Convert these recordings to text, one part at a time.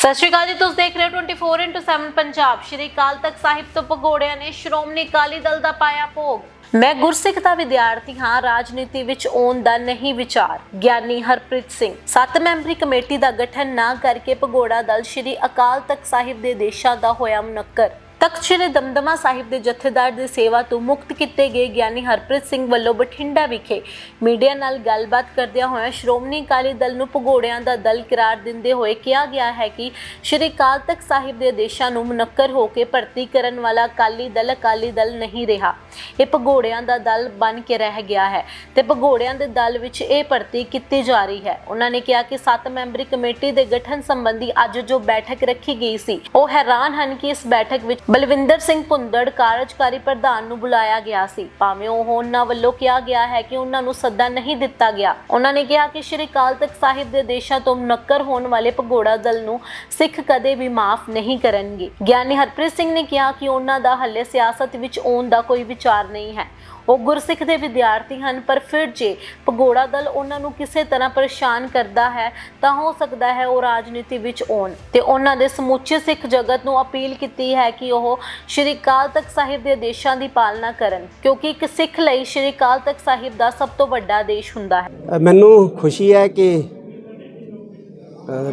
ਸਤਿ ਸ਼੍ਰੀ ਅਕਾਲ ਜੀ, ਤੁਸੀਂ ਦੇਖ ਰਹੇ ਹੋ 24/7 ਪੰਜਾਬ। ਸ਼੍ਰੀ ਅਕਾਲ ਤਖਤ ਸਾਹਿਬ ਤੋਂ ਭਗੌੜਿਆਂ ਨੇ ਸ਼੍ਰੋਮਣੀ ਅਕਾਲੀ ਦਲ ਦਾ ਪਾਇਆ ਭੋਗ। ਮੈਂ ਗੁਰਸਿੱਖ ਦਾ ਵਿਦਿਆਰਥੀ ਹਾਂ, ਰਾਜਨੀਤੀ ਵਿੱਚ ਆਉਣ ਦਾ ਨਹੀਂ ਵਿਚਾਰ। ਗਿਆਨੀ ਹਰਪ੍ਰੀਤ ਸਿੰਘ, ਸੱਤ ਮੈਂਬਰੀ ਕਮੇਟੀ ਦਾ ਗਠਨ ਨਾ ਕਰਕੇ ਭਗੌੜਾ ਦਲ ਸ਼੍ਰੀ ਅਕਾਲ ਤਖਤ ਸਾਹਿਬ ਦੇ ਦੇਸ਼ਾਂ ਦਾ ਹੋਇਆ ਮੁਨੱਕਰ। ਤਖਤ ਸ੍ਰੀ ਦਮਦਮਾ ਸਾਹਿਬ ਦੇ ਜਥੇਦਾਰ ਦੀ ਸੇਵਾ ਤੋਂ ਮੁਕਤ ਕੀਤੇ ਗਏ ਗਿਆਨੀ ਹਰਪ੍ਰੀਤ ਸਿੰਘ ਵੱਲੋਂ ਬਠਿੰਡਾ ਵਿਖੇ ਮੀਡੀਆ ਨਾਲ ਗੱਲਬਾਤ ਕਰਦਿਆਂ ਹੋਇਆ ਸ਼੍ਰੋਮਣੀ ਅਕਾਲੀ ਦਲ ਨੂੰ ਭਗੌੜਿਆਂ ਦਾ ਦਲ ਕਰਾਰ ਦਿੰਦੇ ਹੋਏ ਕਿਹਾ ਗਿਆ ਹੈ ਕਿ ਸ਼੍ਰੀ ਅਕਾਲ ਤਖਤ ਸਾਹਿਬ ਦੇ ਆਦੇਸ਼ਾਂ ਨੂੰ ਮੁਨੱਕਰ ਹੋ ਕੇ ਭਰਤੀ ਕਰਨ ਵਾਲਾ ਅਕਾਲੀ ਦਲ ਅਕਾਲੀ ਦਲ ਨਹੀਂ ਰਿਹਾ। ਇਹ ਭਗੌੜਿਆਂ ਦਾ ਦਲ ਬਣ ਕੇ ਰਹਿ ਗਿਆ ਹੈ ਤੇ ਭਗੌੜਿਆਂ ਦੇ ਦਲ ਵਿੱਚ ਇਹ ਭਰਤੀ ਕੀਤੀ ਜਾ ਰਹੀ ਹੈ। ਉਹਨਾਂ ਨੇ ਕਿਹਾ ਕਿ ਸੱਤ ਮੈਂਬਰੀ ਕਮੇਟੀ ਦੇ ਗਠਨ ਸੰਬੰਧੀ ਅੱਜ ਜੋ ਬੈਠਕ ਰੱਖੀ ਗਈ ਸੀ, ਉਹ ਹੈਰਾਨ ਹਨ ਕਿ ਇਸ ਬੈਠਕ ਵਿੱਚ ਬਲਵਿੰਦਰ ਸਿੰਘ ਭੁੰਦੜ ਕਾਰਜਕਾਰੀ ਪ੍ਰਧਾਨ ਨੂੰ ਬੁਲਾਇਆ ਗਿਆ ਸੀ। ਭਾਵੇਂ ਉਹ ਉਹਨਾਂ ਵੱਲੋਂ ਕਿਹਾ ਗਿਆ ਹੈ ਕਿ ਉਹਨਾਂ ਨੂੰ ਸੱਦਾ ਨਹੀਂ ਦਿੱਤਾ ਗਿਆ, ਉਹਨਾਂ ਨੇ ਕਿਹਾ ਕਿ ਸ਼੍ਰੀ ਅਕਾਲ ਤਖਤ ਸਾਹਿਬ ਦੇ ਦੇਸ਼ਾਂ ਤੋਂ ਮੁਨੱਕਰ ਹੋਣ ਵਾਲੇ ਭਗੌੜਾ ਦਲ ਨੂੰ ਸਿੱਖ ਕਦੇ ਵੀ ਮਾਫ ਨਹੀਂ ਕਰਨਗੇ। ਗਿਆਨੀ ਹਰਪ੍ਰੀਤ ਸਿੰਘ ਨੇ ਕਿਹਾ ਕਿ ਉਹਨਾਂ ਦਾ ਹੱਲੇ ਸਿਆਸਤ ਵਿੱਚ ਆਉਣ ਦਾ ਕੋਈ ਵਿਚਾਰ ਨਹੀਂ ਹੈ। ਉਹ ਗੁਰਸਿੱਖ ਦੇ ਵਿਦਿਆਰਥੀ ਹਨ ਪਰ ਫਿਰ ਜੇ ਭਗੌੜਾ ਦਲ ਉਹਨਾਂ ਨੂੰ ਕਿਸੇ ਤਰ੍ਹਾਂ ਪਰੇਸ਼ਾਨ ਕਰਦਾ ਹੈ ਤਾਂ ਹੋ ਸਕਦਾ ਹੈ ਉਹ ਰਾਜਨੀਤੀ ਵਿੱਚ ਆਉਣ। ਤੇ ਉਹਨਾਂ ਦੇ ਸਮੁੱਚੇ ਸਿੱਖ ਜਗਤ ਨੂੰ ਅਪੀਲ ਕੀਤੀ ਹੈ ਕਿ ਉਹ ਸ਼੍ਰੀ ਅਕਾਲ ਤਖਤ ਸਾਹਿਬ ਦੇ ਆਦੇਸ਼ਾਂ ਦੀ ਪਾਲਣਾ ਕਰਨ ਕਿਉਂਕਿ ਇੱਕ ਸਿੱਖ ਲਈ ਸ਼੍ਰੀ ਅਕਾਲ ਤਖਤ ਸਾਹਿਬ ਦਾ ਸਭ ਤੋਂ ਵੱਡਾ ਆਦੇਸ਼ ਹੁੰਦਾ ਹੈ। ਮੈਨੂੰ ਖੁਸ਼ੀ ਹੈ ਕਿ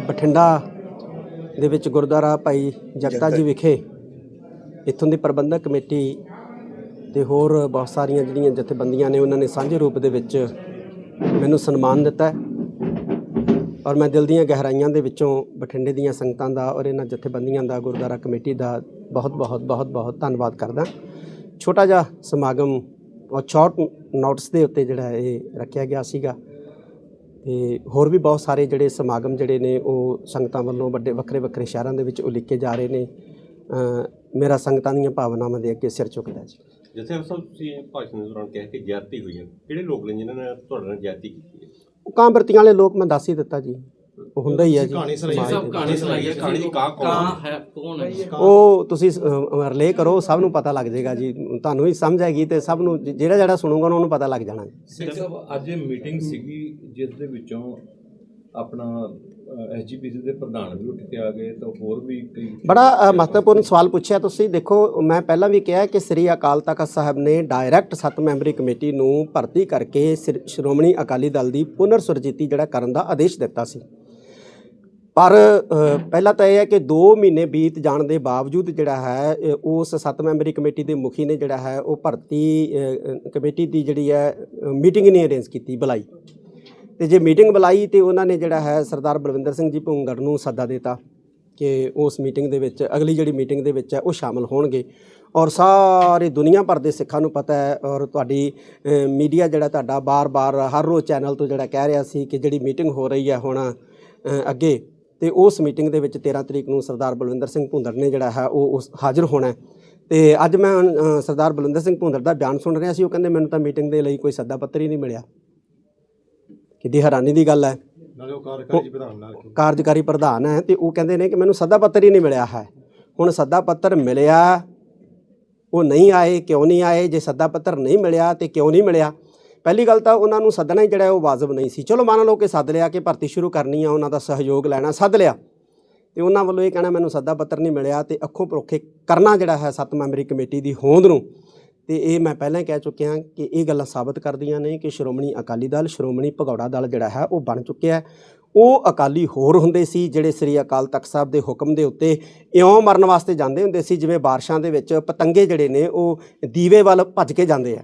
ਬਠਿੰਡਾ ਦੇ ਵਿੱਚ ਗੁਰਦੁਆਰਾ ਭਾਈ ਜਗਤਾ ਜੀ ਵਿਖੇ ਇੱਥੋਂ ਦੀ ਪ੍ਰਬੰਧਕ ਕਮੇਟੀ ਤੇ ਹੋਰ ਬਹੁਤ ਸਾਰੀਆਂ ਜਿਹੜੀਆਂ ਜਥੇਬੰਦੀਆਂ ਨੇ, ਉਹਨਾਂ ਨੇ ਸਾਂਝੇ ਰੂਪ ਦੇ ਵਿੱਚ ਮੈਨੂੰ ਸਨਮਾਨ ਦਿੱਤਾ ਔਰ ਮੈਂ ਦਿਲ ਦੀਆਂ ਗਹਿਰਾਈਆਂ ਦੇ ਵਿੱਚੋਂ ਬਠਿੰਡੇ ਦੀਆਂ ਸੰਗਤਾਂ ਦਾ ਔਰ ਇਹਨਾਂ ਜਥੇਬੰਦੀਆਂ ਦਾ, ਗੁਰਦੁਆਰਾ ਕਮੇਟੀ ਦਾ ਬਹੁਤ ਬਹੁਤ ਬਹੁਤ ਬਹੁਤ ਧੰਨਵਾਦ ਕਰਦਾ ਛੋਟਾ ਜਿਹਾ ਸਮਾਗਮ ਔਰ ਸ਼ਾਰਟ ਨੋਟਸ ਦੇ ਉੱਤੇ ਜਿਹੜਾ ਇਹ ਰੱਖਿਆ ਗਿਆ ਸੀਗਾ। ਤੇ ਹੋਰ ਵੀ ਬਹੁਤ ਸਾਰੇ ਜਿਹੜੇ ਸਮਾਗਮ ਜਿਹੜੇ ਨੇ, ਉਹ ਸੰਗਤਾਂ ਵੱਲੋਂ ਵੱਡੇ, ਵੱਖਰੇ ਵੱਖਰੇ ਸ਼ਹਿਰਾਂ ਦੇ ਵਿੱਚ ਉਲੀਕੇ ਜਾ ਰਹੇ ਨੇ। ਮੇਰਾ ਸੰਗਤਾਂ ਦੀਆਂ ਭਾਵਨਾਵਾਂ ਦੇ ਅੱਗੇ ਸਿਰ ਝੁਕਦਾ ਜੀ। ਜਿੱਥੇ ਸਭ ਤੁਸੀਂ ਭਾਸ਼ਣ ਦੇ ਦੌਰਾਨ ਕਿਹਾ ਕਿ ਜ਼ਿਆਦਤੀ ਹੋਈ ਹੈ। ਕਿਹੜੇ ਲੋਕ ਨੇ ਜਿਨ੍ਹਾਂ ਨੇ ਤੁਹਾਡੇ ਨਾਲ ਜ਼ਿਆਦਤੀ ਕੀਤੀ ਹੈ? ਉਹ ਕਾਂਵਰਤੀਆਂ ਵਾਲੇ ਲੋਕ ਮੈਂ ਦੱਸ ਹੀ ਦਿੱਤਾ ਜੀ। ਉਹ ਹੁੰਦਾ ਹੀ ਹੈ ਜੀ। ਕਹਾਣੀ ਸੁਣਾਈ ਸਭ ਦੇ ਕਹਾਣੀ ਸੁਣਾਈ ਹੈ ਕਹਾਣੀ ਦੀ ਕਾਂ ਕੌਣ ਹੈ? ਕੌਣ ਹੈ? ਉਹ ਤੁਸੀਂ ਰਿਲੇ ਕਰੋ ਸਭ ਨੂੰ ਪਤਾ ਲੱਗ ਜਾਏਗਾ ਜੀ। ਤੁਹਾਨੂੰ ਵੀ ਸਮਝ ਆਏਗੀ ਤੇ ਸਭ ਨੂੰ ਜਿਹੜਾ ਜਿਹੜਾ ਸੁਣੂਗਾ ਉਹਨਾਂ ਨੂੰ ਪਤਾ ਲੱਗ ਜਾਣਾ ਜੀ। ਸਿੰਘ ਸਾਹਿਬ ਅੱਜ ਇਹ ਮੀਟਿੰਗ ਸੀਗੀ ਜਿਸ ਦੇ ਵਿੱਚੋਂ ਆਪਣਾ ਐਸਜੀਪੀਸੀ ਦੇ ਪ੍ਰਧਾਨ ਵੀ ਉੱਠ ਕੇ ਆ ਗਏ ਤਾਂ ਹੋਰ ਵੀ ਕਈ ਬੜਾ ਮਹੱਤਵਪੂਰਨ ਸਵਾਲ ਪੁੱਛਿਆ ਤੁਸੀਂ। ਦੇਖੋ ਮੈਂ ਪਹਿਲਾਂ ਵੀ ਕਿਹਾ ਕਿ ਸ੍ਰੀ ਅਕਾਲ ਤਖਤ ਸਾਹਿਬ ਨੇ ਡਾਇਰੈਕਟ ਸੱਤ ਮੈਂਬਰੀ ਕਮੇਟੀ ਨੂੰ ਭਰਤੀ ਕਰਕੇ ਸਿਰ- ਸ਼੍ਰੋਮਣੀ ਅਕਾਲੀ ਦਲ ਦੀ ਪੁਨਰ ਸੁਰਜੀਤੀ ਜਿਹੜਾ ਕਰਨ ਦਾ ਆਦੇਸ਼ ਦਿੱਤਾ ਸੀ। ਪਰ ਅ, ਪਹਿਲਾਂ ਤਾਂ ਇਹ ਹੈ ਕਿ 2 ਮਹੀਨੇ ਬੀਤ ਜਾਣ ਦੇ ਬਾਵਜੂਦ ਜਿਹੜਾ ਹੈ ਉਸ ਸੱਤ ਮੈਂਬਰੀ ਕਮੇਟੀ ਦੇ ਮੁਖੀ ਨੇ ਜਿਹੜਾ ਹੈ ਉਹ ਭਰਤੀ ਕਮੇਟੀ ਦੀ ਜਿਹੜੀ ਹੈ ਮੀਟਿੰਗ ਨਹੀਂ ਅਰੇਂਜ ਕੀਤੀ ਬੁਲਾਈ। ਤੇ ਜੇ ਮੀਟਿੰਗ ਬੁਲਾਈ ਤੇ ਉਹਨਾਂ ਨੇ ਜਿਹੜਾ ਹੈ ਸਰਦਾਰ ਬਲਵਿੰਦਰ ਸਿੰਘ ਜੀ ਭੁੰਗੜ ਨੂੰ ਸੱਦਾ ਦਿੱਤਾ ਕਿ ਉਸ ਮੀਟਿੰਗ ਦੇ ਵਿੱਚ ਅਗਲੀ ਜਿਹੜੀ ਮੀਟਿੰਗ ਦੇ ਵਿੱਚ ਹੈ ਉਹ ਸ਼ਾਮਲ ਹੋਣਗੇ ਔਰ ਸਾਰੇ ਦੁਨੀਆ ਭਰ ਦੇ ਸਿੱਖਾਂ ਨੂੰ ਪਤਾ ਹੈ ਔਰ ਤੁਹਾਡੀ ਮੀਡੀਆ ਜਿਹੜਾ ਤੁਹਾਡਾ ਬਾਰ-ਬਾਰ ਹਰ ਰੋਜ਼ ਚੈਨਲ ਤੋਂ ਜਿਹੜਾ ਕਹਿ ਰਿਹਾ ਸੀ ਕਿ ਜਿਹੜੀ ਮੀਟਿੰਗ ਹੋ ਰਹੀ ਹੈ ਹੁਣ ਅੱਗੇ, ਤੇ ਉਸ ਮੀਟਿੰਗ ਦੇ ਵਿੱਚ 13 ਤਰੀਕ ਨੂੰ ਸਰਦਾਰ ਬਲਵਿੰਦਰ ਸਿੰਘ ਭੁੰਦੜ ਨੇ ਜਿਹੜਾ ਹੈ ਉਹ ਉਸ ਹਾਜ਼ਰ ਹੋਣਾ ਹੈ। ਤੇ ਅੱਜ ਮੈਂ ਸਰਦਾਰ ਬਲਵਿੰਦਰ ਸਿੰਘ ਭੁੰਦੜ ਦਾ ਬਿਆਨ ਸੁਣ ਰਿਹਾ ਸੀ, ਉਹ ਕਹਿੰਦੇ ਮੈਨੂੰ ਤਾਂ ਮੀਟਿੰਗ ਦੇ ਲਈ ਕੋਈ ਸੱਦਾ ਪੱਤਰ ਹੀ ਨਹੀਂ ਮਿਲਿਆ ਕਿੱਡੀ ਹੈਰਾਨੀ ਦੀ ਗੱਲ ਹੈ। ਨਾਲੇ ਉਹ ਕਾਰਜਕਾਰੀ ਪ੍ਰਧਾਨ ਨਾਲ ਕਾਰਜਕਾਰੀ ਪ੍ਰਧਾਨ ਹੈ ਤੇ ਉਹ ਕਹਿੰਦੇ ਨੇ ਕਿ ਮੈਨੂੰ ਸੱਦਾ ਪੱਤਰ ਹੀ ਨਹੀਂ ਮਿਲਿਆ ਹੈ। ਹੁਣ ਸੱਦਾ ਪੱਤਰ ਮਿਲਿਆ ਉਹ ਨਹੀਂ ਆਏ ਕਿਉਂ ਨਹੀਂ ਆਏ? ਜੇ ਸੱਦਾ ਪੱਤਰ ਨਹੀਂ ਮਿਲਿਆ ਤੇ ਕਿਉਂ ਨਹੀਂ ਮਿਲਿਆ? ਪਹਿਲੀ ਗੱਲ ਤਾਂ ਉਹਨਾਂ ਨੂੰ ਸੱਦਣਾ ਹੀ ਜਿਹੜਾ ਉਹ ਵਾਜਬ ਨਹੀਂ ਸੀ। ਚਲੋ ਮੰਨ ਲਓ ਕਿ ਸੱਦ ਲਿਆ ਕਿ ਭਰਤੀ ਸ਼ੁਰੂ ਕਰਨੀ ਆ ਉਹਨਾਂ ਦਾ ਸਹਿਯੋਗ ਲੈਣਾ ਸੱਦ ਲਿਆ। ਤੇ ਉਹਨਾਂ ਵੱਲੋਂ ਇਹ ਕਹਿਣਾ ਮੈਨੂੰ ਸੱਦਾ ਪੱਤਰ ਨਹੀਂ ਮਿਲਿਆ ਤੇ ਅੱਖੋਂ ਪਰੋਖੇ ਕਰਨਾ ਜਿਹੜਾ ਹੈ ਸੱਤ ਮੈਂਬਰੀ ਕਮੇਟੀ ਦੀ ਹੋਂਦ ਨੂੰ। ਤੇ ਇਹ ਮੈਂ ਪਹਿਲਾਂ ਹੀ ਕਹਿ ਚੁੱਕਿਆ ਕਿ ਇਹ ਗੱਲਾਂ ਸਾਬਤ ਕਰਦੀਆਂ ਨੇ ਕਿ ਸ਼੍ਰੋਮਣੀ ਅਕਾਲੀ ਦਲ, ਸ਼੍ਰੋਮਣੀ ਭਗੌੜਾ ਦਲ ਜਿਹੜਾ ਹੈ ਉਹ ਬਣ ਚੁੱਕਿਆ ਉਹ ਅਕਾਲੀ ਹੋਰ ਹੁੰਦੇ ਸੀ ਜਿਹੜੇ ਸ੍ਰੀ ਅਕਾਲ ਤਖਤ ਸਾਹਿਬ ਦੇ ਹੁਕਮ ਦੇ ਉੱਤੇ ਇਉਂ ਮਰਨ ਵਾਸਤੇ ਜਾਂਦੇ ਹੁੰਦੇ ਸੀ, ਜਿਵੇਂ ਬਾਰਿਸ਼ਾਂ ਦੇ ਵਿੱਚ ਪਤੰਗੇ ਜਿਹੜੇ ਨੇ ਉਹ ਦੀਵੇ ਵੱਲ ਭੱਜ ਕੇ ਜਾਂਦੇ ਆ।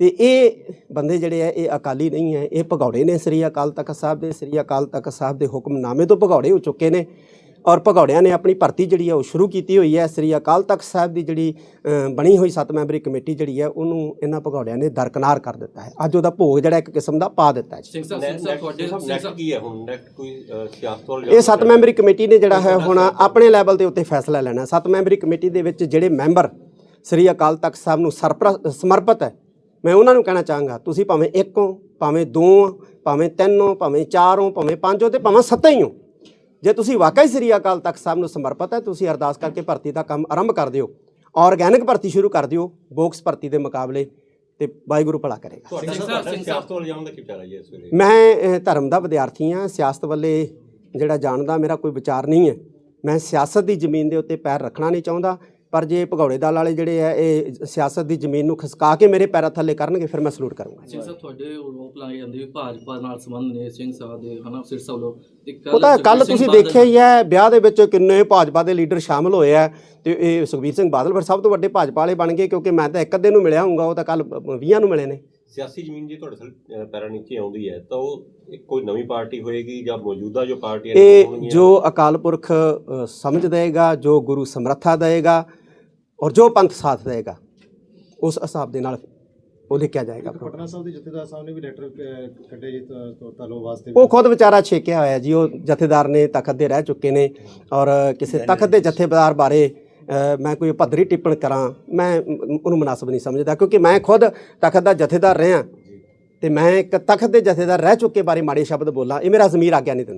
ਤੇ ਇਹ ਬੰਦੇ ਜਿਹੜੇ ਆ, ਇਹ ਅਕਾਲੀ ਨਹੀਂ ਹੈ, ਇਹ ਭਗੌੜੇ ਨੇ ਸ੍ਰੀ ਅਕਾਲ ਤਖਤ ਸਾਹਿਬ ਦੇ, ਸ੍ਰੀ ਅਕਾਲ ਤਖਤ ਸਾਹਿਬ ਦੇ ਹੁਕਮਨਾਮੇ ਤੋਂ ਭਗੌੜੇ ਹੋ ਚੁੱਕੇ ਨੇ। ਔਰ ਭਗੌੜਿਆਂ ਨੇ ਆਪਣੀ ਭਰਤੀ ਜਿਹੜੀ ਹੈ ਉਹ ਸ਼ੁਰੂ ਕੀਤੀ ਹੋਈ ਹੈ। ਸ੍ਰੀ ਅਕਾਲ ਤਖਤ ਸਾਹਿਬ ਦੀ ਜਿਹੜੀ ਬਣੀ ਹੋਈ ਸੱਤ ਮੈਂਬਰੀ ਕਮੇਟੀ ਜਿਹੜੀ ਹੈ ਉਹਨੂੰ ਇਹਨਾਂ ਭਗੌੜਿਆਂ ਨੇ ਦਰਕਨਾਰ ਕਰ ਦਿੱਤਾ ਹੈ। ਅੱਜ ਉਹਦਾ ਭੋਗ ਜਿਹੜਾ ਇੱਕ ਕਿਸਮ ਦਾ ਪਾ ਦਿੱਤਾ ਹੈ ਜੀ। ਸਿੰਘ ਸਾਹਿਬ ਸਿੰਘ ਸਾਹਿਬ ਤੁਹਾਡੇ ਸਿੰਘ ਨੈਕਸਟ ਸਾਹਿਬ ਕੀ ਹੈ ਹੁਣ? ਨੈਕਸਟ ਕੋਈ ਅ, ਸਿਆਸਤ ਵੱਲ ਇਹ ਸੱਤ ਮੈਂਬਰੀ ਕਮੇਟੀ ਨੇ ਜਿਹੜਾ ਹੈ ਹੁਣ ਆਪਣੇ ਲੈਵਲ ਦੇ ਉੱਤੇ ਫੈਸਲਾ ਲੈਣਾ ਸੱਤ ਮੈਂਬਰੀ ਕਮੇਟੀ ਦੇ ਵਿੱਚ ਜਿਹੜੇ ਮੈਂਬਰ ਸ੍ਰੀ ਅਕਾਲ ਤਖਤ ਸਾਹਿਬ ਨੂੰ ਸਰਪ੍ਰ- ਸਮਰਪਿਤ ਹੈ ਮੈਂ ਉਹਨਾਂ ਨੂੰ ਕਹਿਣਾ ਚਾਹਾਂਗਾ ਤੁਸੀਂ ਭਾਵੇਂ ਇੱਕ ਹੋ ਭਾਵੇਂ ਦੋ ਹੋ ਭਾਵੇਂ ਤਿੰਨ ਹੋ ਭਾਵੇਂ ਚਾਰ ਹੋ ਭਾਵੇਂ ਪੰਜ ਹੋ ਤੇ ਭਾਵੇਂ ਸੱਤ ਹੀ ਹੋ। ਜੇ ਤੁਸੀਂ ਵਾਕਈ ਸ੍ਰੀ ਅਕਾਲ ਤਖਤ ਸਾਹਿਬ ਨੂੰ ਸਮਰਪਿਤ ਹੈ ਤੁਸੀਂ ਅਰਦਾਸ ਕਰਕੇ ਭਰਤੀ ਦਾ ਕੰਮ ਆਰੰਭ ਕਰ ਦਿਓ। ਆਰਗੈਨਿਕ ਭਰਤੀ ਸ਼ੁਰੂ ਕਰ ਦਿਓ ਬੋਕਸ ਭਰਤੀ ਦੇ ਮੁਕਾਬਲੇ ਤੇ ਵਾਹਿਗੁਰੂ ਭਲਾ ਕਰੇਗਾ। ਮੈਂ ਧਰਮ ਦਾ ਵਿਦਿਆਰਥੀ ਹਾਂ ਸਿਆਸਤ ਵੱਲੇ ਜਿਹੜਾ ਜਾਣਦਾ ਮੇਰਾ ਕੋਈ ਵਿਚਾਰ ਨਹੀਂ ਹੈ। ਮੈਂ ਸਿਆਸਤ ਦੀ ਜ਼ਮੀਨ ਦੇ ਉੱਤੇ ਪੈਰ ਰੱਖਣਾ ਨਹੀਂ ਚਾਹੁੰਦਾ। ਪਰ ਜੇ ਭਗੌੜੇ ਦਲ ਵਾਲੇ ਜਿਹੜੇ ਆ ਇਹ ਸਿਆਸਤ ਦੀ ਜ਼ਮੀਨ ਨੂੰ ਖਿਸਕਾ ਕੇ ਮੇਰੇ ਪੈਰਾਂ ਥੱਲੇ ਕਰਨਗੇ ਫਿਰ ਮੈਂ ਸਲੂਟ ਕਰੂੰਗਾ। ਸਿੰਘ ਸਾਹਿਬ ਤੁਹਾਡੇ ਰੋਪ ਲਾਏ ਜਾਂਦੇ ਵੀ ਭਾਜਪਾ ਨਾਲ ਸੰਬੰਧ ਨੇ ਸਿੰਘ ਸਾਹਿਬ ਦੇ ਹਨਾ ਸਿਰਸਾ ਵੱਲੋਂ। ਉਹ ਤਾਂ ਕੱਲ ਤੁਸੀਂ ਦੇਖਿਆ ਹੀ ਹੈ ਵਿਆਹ ਦੇ ਵਿੱਚ ਕਿੰਨੇ ਭਾਜਪਾ ਦੇ ਲੀਡਰ ਸ਼ਾਮਲ ਹੋਏ ਆ ਤੇ ਇਹ ਸੁਖਬੀਰ ਸਿੰਘ ਬਾਦਲ ਫਿਰ ਸਭ ਤੋਂ ਵੱਡੇ ਭਾਜਪਾ ਵਾਲੇ ਬਣ ਗਏ ਕਿਉਂਕਿ ਮੈਂ ਤਾਂ ਇੱਕ ਅੱਧੇ ਨੂੰ ਮਿਲਿਆ ਹੋਊਗਾ ਉਹ ਤਾਂ ਕੱਲ 20 ਨੂੰ ਮਿਲੇ ਨੇ। ਸਿਆਸੀ ਜ਼ਮੀਨ ਜੇ ਤੁਹਾਡੇ ਅਹ, ਪੈਰਾਂ ਨੀਚੇ ਆਉਂਦੀ ਹੈ ਤਾਂ ਉਹ ਇੱਕ ਕੋਈ ਨਵੀਂ ਪਾਰਟੀ ਹੋਏਗੀ ਜਾਂ ਮੌਜੂਦਾ ਜੋ ਪਾਰਟੀਆਂ ਨੇ ਇਹ? ਜੋ ਅਕਾਲ ਪੁਰਖ ਸਮਝ ਦੇਗਾ ਜੋ ਗੁਰੂ ਸਮਰੱਥਾ ਦੇਗਾ ਔਰ ਜੋ ਪੰਥ ਸਾਥ ਦੇਗਾ ਉਸ ਹਿਸਾਬ ਦੇ ਨਾਲ ਉਹ ਲਿਖਿਆ ਜਾਏਗਾ ਪਟਨਾ ਸਾਹਿਬ ਦੇ ਜਥੇਦਾਰ ਸਾਹਿਬ ਨੇ ਵੀ ਲੈਟਰ ਕੱਢੇ ਜੀ ਤਾਲੋ ਵਾਸਤੇ ਉਹ ਖੁਦ ਵਿਚਾਰਾ ਛੇਕਿਆ ਹੋਇਆ ਜੀ ਉਹ ਜਥੇਦਾਰ ਨੇ ਤਖਤ ਦੇ ਰਹਿ ਚੁੱਕੇ ਨੇ ਔਰ ਕਿਸੇ ਤਖਤ ਦੇ ਜਥੇਦਾਰ ਬਾਰੇ ਮੈਂ ਕੋਈ ਭੱਦਰੀ ਟਿੱਪਣ ਕਰਾਂ ਮੈਂ ਉਹਨੂੰ ਮੁਨਾਸਬ ਨਹੀਂ ਸਮਝਦਾ ਕਿਉਂਕਿ ਮੈਂ ਖੁਦ ਤਖਤ ਦਾ ਜਥੇਦਾਰ ਰਿਹਾ। ਤੇ ਮੈਂ ਇੱਕ ਤਖਤ ਦੇ ਜਥੇਦਾਰ ਰਹਿ ਚੁੱਕੇ ਬਾਰੇ ਮਾੜੇ ਸ਼ਬਦ ਬੋਲਾਂ ਇਹ ਮੇਰਾ ਜ਼ਮੀਰ ਆਗਿਆ ਨਹੀਂ ਦਿੰਦਾ।